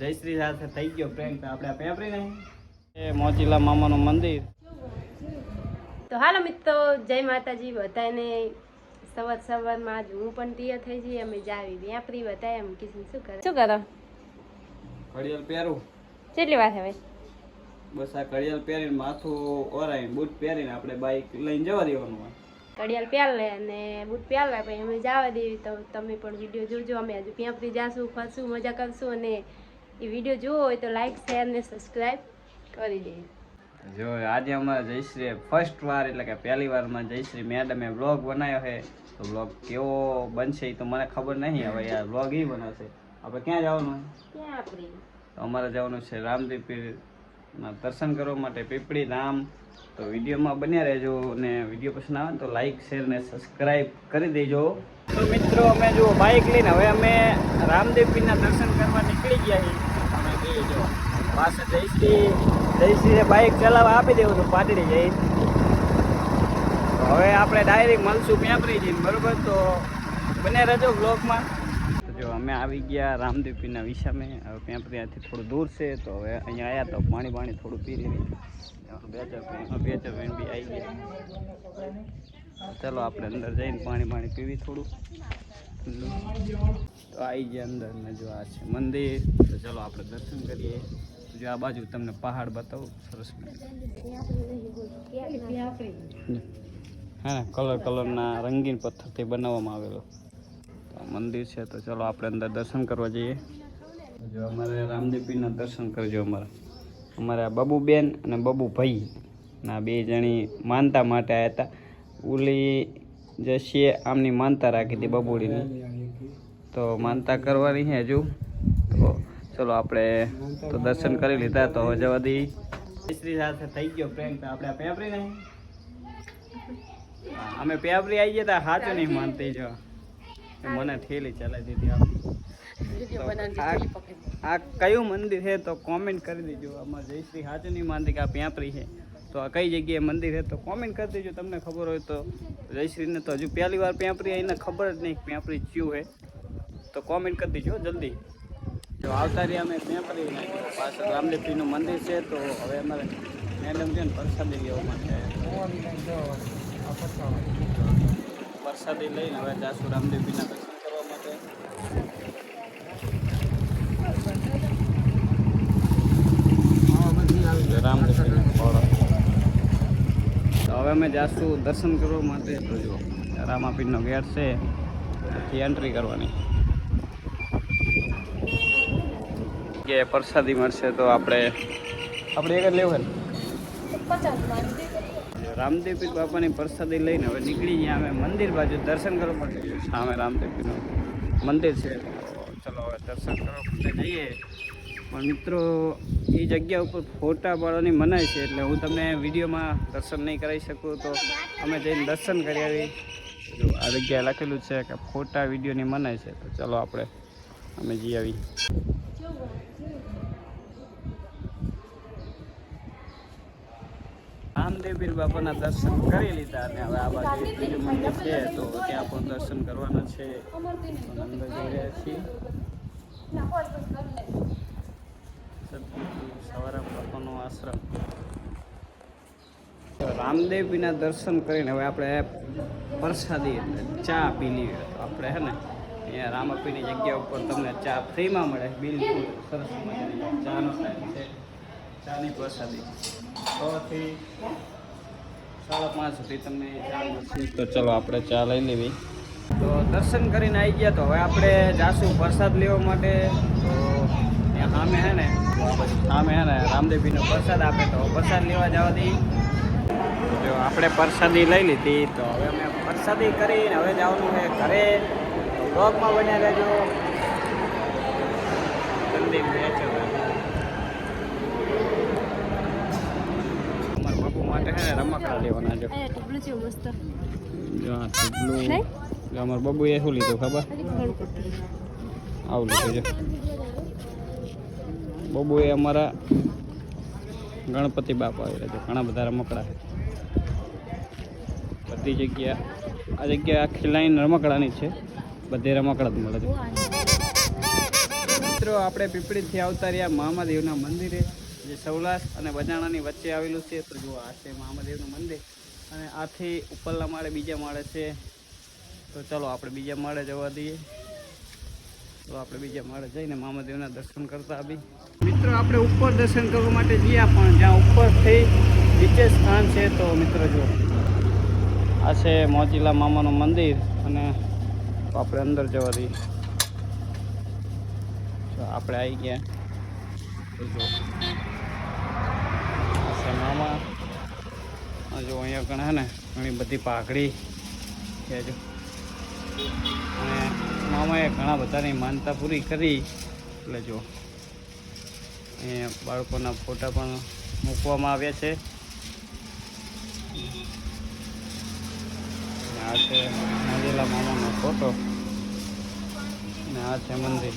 જયશ્રી સાથે થઈ ગયો પ્રેમ તો આપણે પેપરી નહીં એ મોચીલા મામાનું મંદિર. તો હાલો મિત્રો જય માતાજી બધાને સવાર સવારમાં જ હું પણ તૈયાર થઈ જઈએ અમે જાવી વ્યાપરી બતાય એમ કિશન શું કરે? શું કરો? ઘડિયાળ પહેરું. કેટલી વાર હવે? બસ આ ઘડિયાળ પહેરીને માથું ઓરાઈને બૂટ પહેરીને આપણે બાઈક લઈને જવા દેવાનું હોય. ઘડિયાળ પ્યાલ લે અને બૂટ પ્યાલ લે પછી અમે જવા દેવી તો તમે પણ વીડિયો જોજો. અમે હજુ પ્યાપરી જાશું ફરશું મજા કરશું અને એ વીડિયો જોવો હોય તો લાઈક શેર ને સબસ્ક્રાઈબ કરી દેજો. જો આજે અમારા જયશ્રી ફર્સ્ટ વાર એટલે કે પહેલી વારમાં જયશ્રી મેડમે બ્લોગ બનાવ્યો છે. તો બ્લોગ કેવો બનશે એ તો મને ખબર નહીં હવે યાર બ્લોગ એ બનાવશે. આપણે ક્યાં જવાનું? ક્યાં આપણે? અમારે જવાનું છે રામદેવ દર્શન કરવા માટે પીપળી ધામ. તો વિડીયોમાં બન્યા રહેજો અને વીડિયો પસંદ આવે તો લાઇક શેર ને સબસ્ક્રાઈબ કરી દેજો. તો મિત્રો, અમે જો બાઇક લઈને હવે અમે રામદેવપીરના દર્શન કરવા નીકળી ગયા છીએ. અમે પાસે જયશ્રી જયશ્રીને બાઇક ચલાવવા આપી દેવું તો પાટડી જઈ. હવે આપણે ડાયરેક્ટ મળશું પેપરી જઈને બરાબર? તો બને રહેજો બ્લોગમાં જો અમે આવી ગયા રામદેવપીના વિશામે હવે ત્યાંથી થોડું દૂર છે, તો હવે અહીંયા આવ્યા તો પાણી પાણી થોડું પી લીધી. બે ચાર બે ચાર પેન બી આવી ગયા. ચલો આપણે અંદર જઈને પાણી પાણી પીવી થોડું. તો આવી ગયા અંદર, ને જો આ છે મંદિર. તો ચલો આપણે દર્શન કરીએ. જો આ બાજુ તમને પહાડ બતાવું, સરસ હા કલર કલરના રંગીન પથ્થરથી બનાવવામાં આવેલો. મંદિર છે, તો ચલો આપણે અંદર દર્શન કરવા જઈએ. જો અમારે રામદેવપીરના દર્શન કરજો અમારા. અમારા બબુબેન અને બબુભાઈ ના બે જણી માનતા માટે આવ્યા હતા. ઓલી જે છે આમની માનતા રાખી હતી બબુડીની. તો માનતા કરવાની છે હજુ. તો ચલો આપણે તો દર્શન કરી લીધા, તો જવા દઈ શ્રી સાથે થઈ ગયો પ્રેમ આપણે પેપરી નહીં અમે પેપરી આવી ગયા તા સાચું નહીં માનતી જો. મને ઠેલી ચલાવી દીધી આ આ કયું મંદિર છે તો કોમેન્ટ કરી દેજો. આમાં જયશ્રી સાચું નહીં માનતી કે આ પેપરી છે. તો આ કઈ જગ્યાએ મંદિર છે તો કોમેન્ટ કરી દેજો. તમને ખબર હોય તો જયશ્રીને તો હજુ પહેલી વાર પેપરી આવીને ખબર જ નહીં પેપરી ચિયું છે. તો કોમેન્ટ કરી દેજો જલ્દી. જો આવતા રહ્યા અમે પ્યાપરી પાછળ રામદેવજીનું મંદિર છે તો હવે અમારે મેડમ છે ને પ્રસાદી લેવા માટે. પ્રસાદી લઈને હવે જાસુ રામદેવપીના દર્શન કરવા માટે. રામદેવપીનો તો હવે અમે જાસુ દર્શન કરવા માટે તો જો રામાપીરનો ગેટ છે. ત્યાંથી એન્ટ્રી કરવાની. કે પ્રસાદી મળશે તો આપણે આપણે એક જ લેવું છે રામદેવપીર બાપાની પ્રસાદી લઈને હવે નીકળી ગયા અમે મંદિર બાજુ. દર્શન કરવા માટે સામે રામદેવપીરનું મંદિર છે. ચલો, હવે દર્શન કરવા માટે જઈએ. પણ મિત્રો, એ જગ્યા ઉપર ફોટા પાડવાની મનાય છે એટલે હું તમને વિડીયોમાં દર્શન નહીં કરાવી શકું તો અમે જઈને દર્શન કરી આવી આ જગ્યાએ લખેલું છે કે ફોટા વિડીયોની મનાય છે. તો ચલો, આપણે અમે જઈ આવી રામદેવપીર બાપાના દર્શન કરી લીધા અને હવે આ બાજુ બીજું મંદિર છે, તો ત્યાં પણ દર્શન કરવાના છે. અંદર જઈ દર્શન કરીને હવે આપણે પ્રસાદી ચા પી લઈએ. તો આપણે હે ને, અહીંયા રામાપીની જગ્યા ઉપર તમને ચા ફ્રીમાં મળે. બિલકુલ સરસ મજાની ચાનો ટાઈમ ચાની પ્રસાદી. છથી સાડા પાંચ સુધી તમને તો ચલો આપણે ચા લઈ લેવી. તો દર્શન કરીને આવી ગયા તો હવે આપણે જાશું પ્રસાદ લેવા માટે. તો સામે હે ને સામે હે ને રામદેવજીનો પ્રસાદ આપે તો પ્રસાદ લેવા જવાથી જો આપણે પ્રસાદી લઈ લીધી તો હવે અમે પ્રસાદી કરીને હવે જવાનું છે ઘરે. બ્લોગમાં બન્યા રહેજો. જલ્દી વેચો અમારા બાપુ માટે હે ને રમકડા લેવાના જો જો જો અમારા બાબુએ શું લીધું ખબર? આવું લીધું છે. બાબુએ અમારા ગણપતિ બાપા આવેલા છે. ઘણા બધા રમકડા. બધી જગ્યા આ જગ્યા આખી લાઈન રમકડાની છે. બધે રમકડા જ મળે છે. મિત્રો આપણે પીપળીથી આવતા રહ્યા મહાદેવના મંદિરે. જે સૌલાસ અને બજાણાની વચ્ચે આવેલું છે, તો જુઓ આ છે મહામદેવનું મંદિર. અને આથી ઉપરના માળે બીજા માળે છે. તો ચાલો આપણે બીજા માળે જવા દઈએ. તો આપણે બીજા માળે જઈને મહામદેવના દર્શન કરતા આવી મિત્રો, આપણે ઉપર દર્શન કરવા માટે ગયા, પણ જ્યાં ઉપરથી નીચે સ્થાન છે, તો મિત્રો જુઓ. આ છે મોજીલા મામાનું મંદિર અને આપણે અંદર જવા દઈએ. આપણે આવી ગયા. તો જો અહીંયા ઘણા ને ઘણી બધી પાઘડી કહેજો અને મામાએ ઘણા બધાની માનતા પૂરી કરી. એટલે જો અહીંયા બાળકોના ફોટા પણ મૂકવામાં આવ્યા છે. આ છે મોજેલા મામાનો ફોટો. અને આ છે મંદિર.